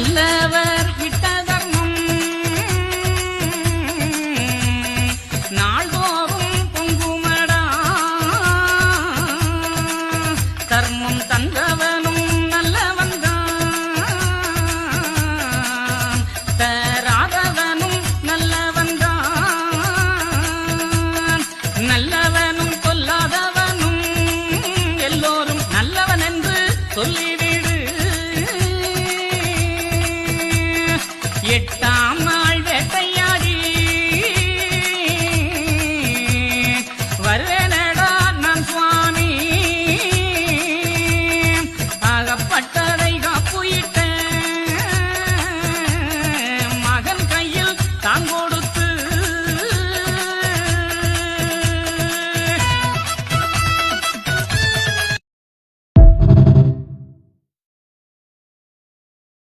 நல்லவர் விட்ட தர்மம் நாள்தோறும் பொங்குமடா. தர்மம் தந்தவனும் நல்லவன்தான். தராதவனும் நல்லவன்தான். நல்லவனும் கொல்லாதவனும் எல்லோரும் நல்லவன் என்று சொல்லி